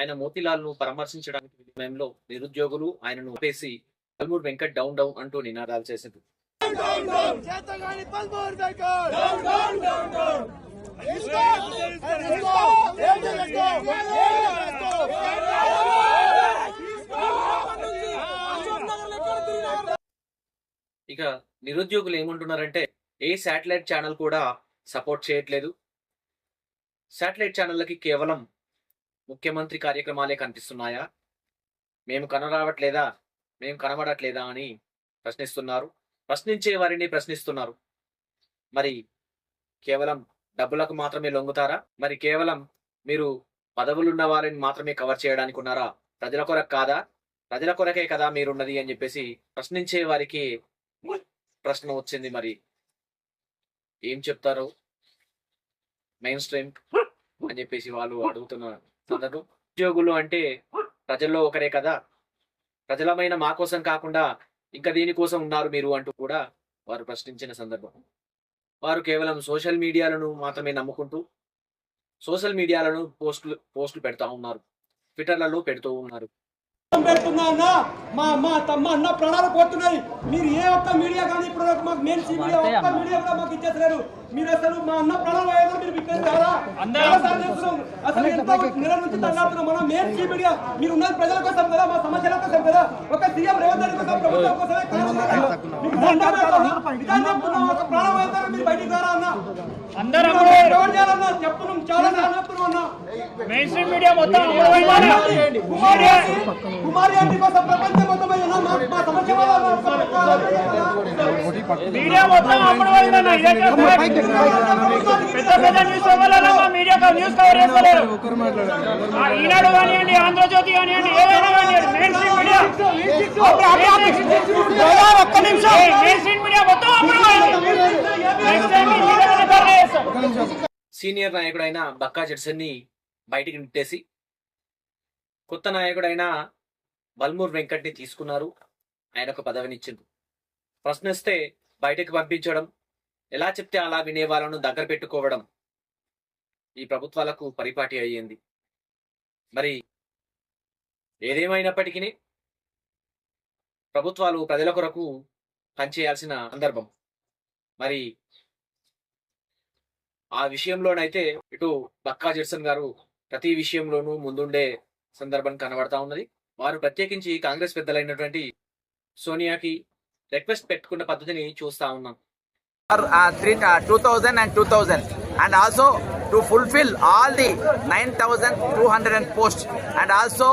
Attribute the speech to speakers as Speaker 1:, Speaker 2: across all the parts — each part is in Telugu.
Speaker 1: ఆయన మోతిలాల్ను పరామర్శించడానికి సమయంలో నిరుద్యోగులు ఆయనను ఆపేసి పల్మూరు వెంకట్ డౌన్ డౌన్ అంటూ నినాదాలు చేసింది. ఇక నిరుద్యోగులు ఏమంటున్నారంటే ఏ శాటిలైట్ ఛానల్ కూడా సపోర్ట్ చేయట్లేదు. శాటిలైట్ ఛానళ్ళకి కేవలం ముఖ్యమంత్రి కార్యక్రమాలే కనిపిస్తున్నాయా? మేము కనరావట్లేదా? మేము కనబడట్లేదా అని ప్రశ్నిస్తున్నారు. ప్రశ్నించే వారిని ప్రశ్నిస్తున్నారు. మరి కేవలం డబ్బులకు మాత్రమే లొంగుతారా? మరి కేవలం మీరు పదవులున్న వారిని మాత్రమే కవర్ చేయడానికి ఉన్నారా? ప్రజల కొరకు కాదా? ప్రజల కొరకే కదా మీరున్నది అని చెప్పేసి ప్రశ్నించే వారికి ప్రశ్న వచ్చింది మరి. ఏం చెప్తారు? మెయిన్ స్ట్రీమ్ అని చెప్పేసి వాళ్ళు అడుగుతున్నారు. సందర్భం ఉద్యోగులు అంటే ప్రజల్లో ఒకరే కదా. ప్రజలమైన మా కోసం కాకుండా ఇంకా దీనికోసం ఉన్నారు మీరు అంటూ కూడా వారు ప్రశ్నించిన సందర్భం. వారు కేవలం సోషల్ మీడియాలను మాత్రమే నమ్ముకుంటూ సోషల్ మీడియాలను పోస్టులు పోస్టులు పెడతా ఉన్నారు. ట్విట్టర్లలో పెడుతూ ఉన్నారు.
Speaker 2: పెడుతున్నా అన్న? మా మా తమ్మ అన్న ప్రాణాలు పోతున్నాయి. మీరు ఏ ఒక్క మీడియా కానీ ఇప్పుడు వరకు మాకు మెయిన్ సి మీడియా ఒక్క మీడియా కూడా మాకు ఇచ్చేసలేరు మీరు అసలు మా అన్న ప్రాణాలు పోయేదో మీరు అసలు ఎంతో నెల నుంచి తల్లాడుతున్నాం మనం మెయిన్ సి మీడియా మీరు ఉన్నది ప్రజల కోసం కదా మా సమస్యల కోసం కదా ఒక సీఎం రేవంత్ రెడ్డి కోసం ప్రభుత్వం కోసమే కాదు కదా. మీకు దండం పెడతాను. నిజం చెప్తున్నాం ఒక ప్రాణం పోయేదో మీరు బయటికి రారా అన్న
Speaker 3: అందరూ
Speaker 2: చెప్తున్నాం చాలా అన్న
Speaker 3: మెయిన్ మీడియా మొత్తం.
Speaker 2: కుమారి కుమారి కోసం ప్రపంచం మొత్తం అయ్యా మా మా సమస్య వల్ల
Speaker 3: మీడియా మొత్తం అమలువైందన్న. ఇదే కాదు. పెద్ద పెద్ద న్యూస్ పేపర్లలో మా మీడియా కా- న్యూస్ కవర్ చేస్తలేరు. ఆ ఈనాడు కానివ్వండి ఆంధ్రజ్యోతి కానివ్వండి ఏదైనా కానివ్వండి main stream media. Main stream media. మొత్తం
Speaker 1: సీనియర్ నాయకుడైన బక్కా జడ్సన్ని బయటికి నెట్టేసి కొత్త నాయకుడైన బల్మూర్ వెంకట్ని తీసుకున్నారు. ఆయనకు పదవినిచ్చింది. ప్రశ్నిస్తే బయటకు పంపించడం ఎలా చెప్తే అలా వినే వాళ్ళను దగ్గర పెట్టుకోవడం ఈ ప్రభుత్వాలకు పరిపాటి అయ్యింది. మరి ఏదేమైనప్పటికీ ప్రభుత్వాలు ప్రజల కొరకు పనిచేయాల్సిన సందర్భం. మరి ఆ విషయంలోనైతే ఇటు బక్కా జెర్సన్ గారు ప్రతి విషయంలోనూ ముందుండే సందర్భం కనబడతా ఉన్నది. వారు ప్రత్యేకించి కాంగ్రెస్ పెద్దలైనటువంటి సోనియాకి రిక్వెస్ట్ పెట్టుకున్న పద్ధతిని చూస్తా ఉన్నాం
Speaker 4: for uh, three, uh, 2000 and 2000 and also to fulfill all the 9200 posts and also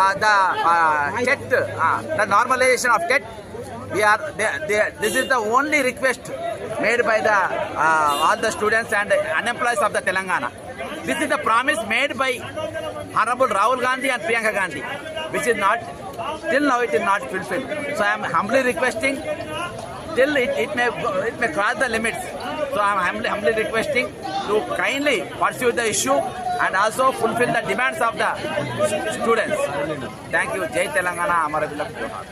Speaker 4: uh, the uh, TET, uh, the normalization of TET we are they, they, this is the only request made by the uh, all the students and unemployed of the telangana this is the promise made by honorable rahul gandhi and priyanka gandhi which is not till now it is not fulfilled so i am humbly requesting till it, it may it may cross the limits. So I am humbly, humbly requesting to kindly pursue the issue and also fulfill the demands of the students. Thank you. Jai Telangana Amara Bilak Jawahar.